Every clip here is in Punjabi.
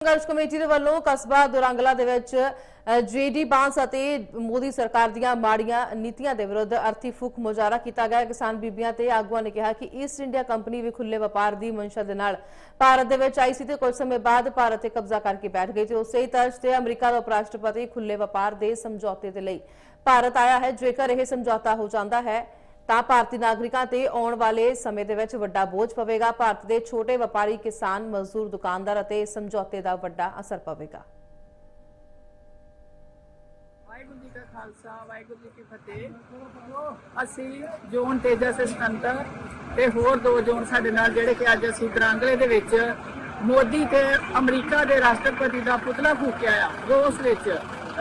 ਸੰਘਰਸ਼ ਕਮੇਟੀ ਦੇ ਵੱਲੋਂ ਕਸਬਾ ਦੁਰੰਗਲਾ ਦੇ ਵਿੱਚ ਜੀਡੀ ਬਾਂਸ ਅਤੇ ਮੋਦੀ ਸਰਕਾਰ ਦੀਆਂ ਮਾੜੀਆਂ ਨੀਤੀਆਂ ਦੇ ਵਿਰੁੱਧ ਅਰਥੀ ਫੂਕ ਮੁਜ਼ਾਹਰਾ ਕੀਤਾ ਗਿਆ। ਕਿਸਾਨ ਬੀਬੀਆਂ ਤੇ ਆਗੂਆਂ ਨੇ ਕਿਹਾ ਕਿ ਈਸਟ ਇੰਡੀਆ ਕੰਪਨੀ ਵੀ ਖੁੱਲੇ ਵਪਾਰ ਦੀ ਮਨਸ਼ਾ ਦੇ ਨਾਲ ਭਾਰਤ ਦੇ ਵਿੱਚ ਆਈ ਸੀ ਤੇ ਕੁਝ ਸਮੇਂ ਬਾਅਦ ਭਾਰਤ ਤੇ ਕਬਜ਼ਾ ਕਰਕੇ ਬੈਠ ਗਈ ਤੇ ਉਸੇ ਹੀ ਤਰ੍ਹਾਂ ਤੇ ਅਮਰੀਕਾ ਦਾ ਉਪ ਰਾਸ਼ਟਰਪਤੀ ਖੁੱਲੇ ਵਪਾਰ ਦੇ ਸਮਝੌਤੇ ਦੇ ਲਈ ਭਾਰਤ ਆਇਆ ਹੈ। ਜੇਕਰ ਇਹ ਸਮਝੌਤਾ ਹੋ ਜਾਂਦਾ ਹੈ ਤਾਂ ਭਾਰਤੀ ਨਾਗਰਿਕਾਂ ਤੇ ਆਉਣ ਵਾਲੇ ਸਮੇਂ ਦੇ ਵਿੱਚ ਵੱਡਾ ਬੋਝ ਪਵੇਗਾ। ਭਾਰਤ ਦੇ ਛੋਟੇ ਵਪਾਰੀ ਕਿਸਾਨ, ਮਜ਼ਦੂਰ, ਦੁਕਾਨਦਾਰ ਅਤੇ ਸਮਝੌਤੇ ਦਾ ਵੱਡਾ ਅਸਰ ਪਵੇਗਾ। ਵਾਹਿਗੁਰੂ ਜੀ ਕਾ ਖਾਲਸਾ, ਵਾਹਿਗੁਰੂ ਜੀ ਕੀ ਫਤਿਹ। ਅਸੀਂ ਜ਼ੋਨ ਤੇਜਾ ਸਿਸਟੰਤਰ ਤੇ ਹੋਰ ਦੋ ਜ਼ੋਨ ਸਾਡੇ ਨਾਲ ਜਿਹੜੇ ਕਿ ਅੱਜ ਅਸੀਂ ਦਰਾਂਗਲੇ ਦੇ ਵਿੱਚ ਮੋਦੀ ਤੇ ਅਮਰੀਕਾ ਦੇ ਰਾਸ਼ਟਰਪਤੀ ਦਾ ਪੁਤਲਾ ਫੂਕਿਆ ਆ। ਰੋਸ ਵਿੱਚ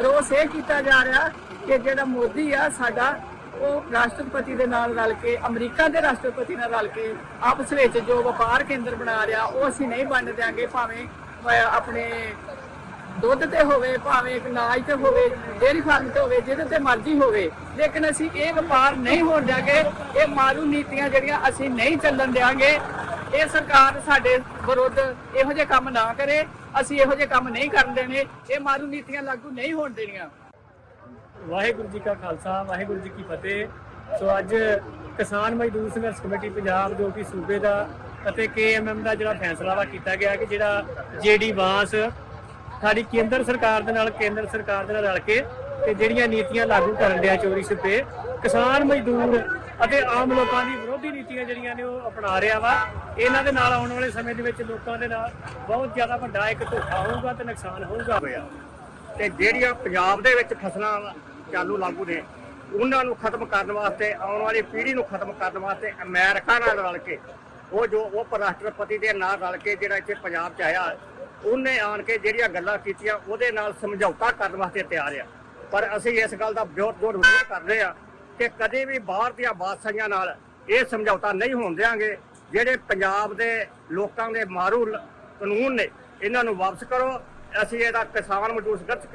ਰੋਸ ਇਹ ਕੀਤਾ ਜਾ ਰਿਹਾ ਕਿ ਜਿਹੜਾ ਮੋਦੀ ਆ, ਸਾਡਾ ਉਹ ਰਾਸ਼ਟਰਪਤੀ ਦੇ ਨਾਲ ਰਲ ਕੇ, ਅਮਰੀਕਾ ਦੇ ਰਾਸ਼ਟਰਪਤੀ ਨਾਲ ਰਲ ਕੇ, ਆਪਸ ਵਿੱਚ ਜੋ ਵਪਾਰ ਕੇਂਦਰ ਬਣਾ ਰਿਹਾ, ਉਹ ਅਸੀਂ ਨਹੀਂ ਬਣਨ ਦਿਆਂਗੇ, ਭਾਵੇਂ ਆਪਣੇ ਦੁੱਧ ਤੇ ਹੋਵੇ, ਭਾਵੇਂ ਇੱਕ ਨਾਜ ਤੇ ਹੋਵੇ, ਡੇਅਰੀ ਫਾਰਮ ਤੇ ਹੋਵੇ, ਜਿਹਦੇ ਤੇ ਮਰਜ਼ੀ ਹੋਵੇ। ਲੇਕਿਨ ਅਸੀਂ ਇਹ ਵਪਾਰ ਨਹੀਂ ਹੋਣ ਦਿਆਂਗੇ, ਇਹ ਮਾਰੂ ਨੀਤੀਆਂ ਜਿਹੜੀਆਂ ਅਸੀਂ ਨਹੀਂ ਚੱਲਣ ਦਿਆਂਗੇ। ਇਹ ਸਰਕਾਰ ਸਾਡੇ ਵਿਰੁੱਧ ਇਹੋ ਜਿਹੇ ਕੰਮ ਨਾ ਕਰੇ, ਅਸੀਂ ਇਹੋ ਜਿਹੇ ਕੰਮ ਨਹੀਂ ਕਰਨ ਦੇਣੇ, ਇਹ ਮਾਰੂ ਨੀਤੀਆਂ ਲਾਗੂ ਨਹੀਂ ਹੋਣ ਦੇਣੀਆਂ। ਵਾਹਿਗੁਰੂ ਜੀ ਕਾ ਖਾਲਸਾ, ਵਾਹਿਗੁਰੂ ਜੀ ਕੀ ਫਤਿਹ। ਸੋ ਅੱਜ ਕਿਸਾਨ ਮਜ਼ਦੂਰ ਸੰਘਰਸ਼ ਕਮੇਟੀ ਪੰਜਾਬ ਜੋ ਕਿ ਸੂਬੇ ਦਾ ਅਤੇ ਕੇਐਮਐਮ ਦਾ ਜਿਹੜਾ ਫੈਸਲਾ ਵਾ ਕੀਤਾ ਗਿਆ ਕਿ ਜਿਹੜਾ ਜੇਡੀ ਵਾਂਸ ਸਾਡੀ ਕੇਂਦਰ ਸਰਕਾਰ ਦੇ ਨਾਲ, ਕੇਂਦਰ ਸਰਕਾਰ ਦੇ ਨਾਲ ਰਲ ਕੇ ਤੇ ਜਿਹੜੀਆਂ ਨੀਤੀਆਂ ਲਾਗੂ ਕਰਨ ਡਿਆ ਚੋਰੀ ਛਿਪੇ ਕਿਸਾਨ ਮਜ਼ਦੂਰ ਅਤੇ ਆਮ ਲੋਕਾਂ ਦੀ ਵਿਰੋਧੀ ਨੀਤੀਆਂ ਜਿਹੜੀਆਂ ਨੇ ਉਹ ਅਪਣਾ ਰਿਹਾ ਵਾ। ਇਹਨਾਂ ਦੇ ਨਾਲ ਆਉਣ ਵਾਲੇ ਸਮੇਂ ਦੇ ਵਿੱਚ ਲੋਕਾਂ ਦੇ ਨਾਲ ਬਹੁਤ ਜ਼ਿਆਦਾ ਵੱਡਾ ਇੱਕ ਧੋਖਾ ਹੋਊਗਾ ਤੇ ਨੁਕਸਾਨ ਹੋਊਗਾ। ਹੋਇਆ ਤੇ ਜਿਹੜੀਆਂ ਪੰਜਾਬ ਦੇ ਵਿੱਚ ਫਸਲਾਂ ਚਾਲੂ ਲਾਗੂ ਨੇ। ਉਹਨਾਂ ਨੂੰ ਖਤਮ ਕਰਨ ਵਾਸਤੇ, ਆਉਣ ਵਾਲੀ ਪੀੜ੍ਹੀ ਨੂੰ ਖਤਮ ਕਰਨ ਵਾਸਤੇ ਅਮਰੀਕਾ ਨਾਲ ਰਲ ਕੇ, ਉਹ ਜੋ ਉਪ ਰਾਸ਼ਟਰਪਤੀ ਦੇ ਨਾਲ ਰਲ ਕੇ ਜਿਹੜਾ ਇੱਥੇ ਪੰਜਾਬ 'ਚ ਆਇਆ, ਉਹਨੇ ਆਣ ਕੇ ਜਿਹੜੀਆਂ ਗੱਲਾਂ ਕੀਤੀਆਂ, ਉਹਦੇ ਨਾਲ ਸਮਝੌਤਾ ਕਰਨ ਵਾਸਤੇ ਤਿਆਰ ਆ। ਪਰ ਅਸੀਂ ਇਸ ਗੱਲ ਦਾ ਬਹੁਤ ਜ਼ੋਰ ਵਿਰੋਧ ਕਰਦੇ ਆ ਕਿ ਕਦੇ ਵੀ ਬਾਹਰ ਦੀਆਂ ਬਾਦਸ਼ਾਹੀਆਂ ਨਾਲ ਇਹ ਸਮਝੌਤਾ ਨਹੀਂ ਹੋਣ ਦਿਆਂਗੇ, ਜਿਹੜੇ ਪੰਜਾਬ ਦੇ ਲੋਕਾਂ ਦੇ ਮਾਰੂ ਕਾਨੂੰਨ ਨੇ, ਇਹਨਾਂ ਨੂੰ ਵਾਪਸ ਕਰੋ। ਅਸੀਂ ਇਹਦਾ ਕਿਸਾਨ ਮਜ਼ਦੂਰ ਸੰਘਰਸ਼